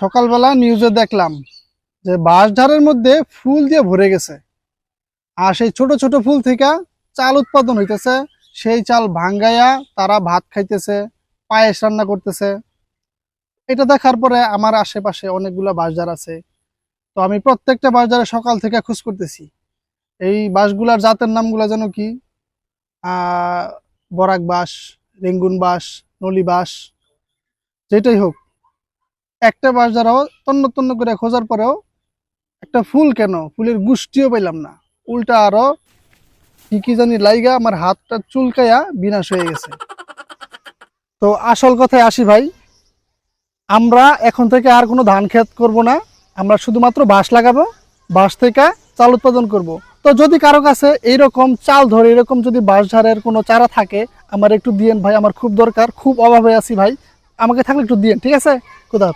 সকালবেলা নিউজে দেখলাম যে বাঁশঝাড়ের মধ্যে ফুল দিয়ে ভরে গেছে। আর সেই ছোট ছোট ফুল থেকে চাল উৎপাদন হইতেছে। সেই চাল ভাঙ্গাইয়া তারা ভাত খাইতেছে, পায়েস রান্না করতেছে। এটা দেখার পরে আমার আশেপাশে অনেকগুলা বাঁশঝাড় আছে। তো আমি প্রত্যেকটা বাঁশঝাড়ে সকাল থেকে খোঁজ করতেছি। এই বাঁশগুলার জাতের নামগুলো যেন কি? বরাক বাঁশ, রেঙ্গুন বাঁশ, নলি বাঁশ, যেটাই হোক। একটা বাঁশ দ্বারাও তন্ন তন্ন করে খোঁজার পরেও একটা ফুল কেন? ফুলের গুষ্টিও পাইলাম না। উল্টা আরও কি কি জানি লাইগা আমার হাতটা চুলকাইয়া বিনাশ হয়ে গেছে। তো আসল কথায় আসি ভাই, আমরা এখন থেকে আর কোনো ধান ক্ষেত করব না। আমরা শুধুমাত্র বাঁশ লাগাবো, বাঁশ থেকে চাল উৎপাদন করব। তো যদি কারও কাছে এইরকম চাল ধরে, এরকম যদি বাঁশ ঝাড়ের কোনো চারা থাকে, আমার একটু দিয়েন ভাই, আমার খুব দরকার, খুব অভাবে আছি ভাই। আমাকে থাকলে একটু দিয়েন ঠিক আছে? খুদা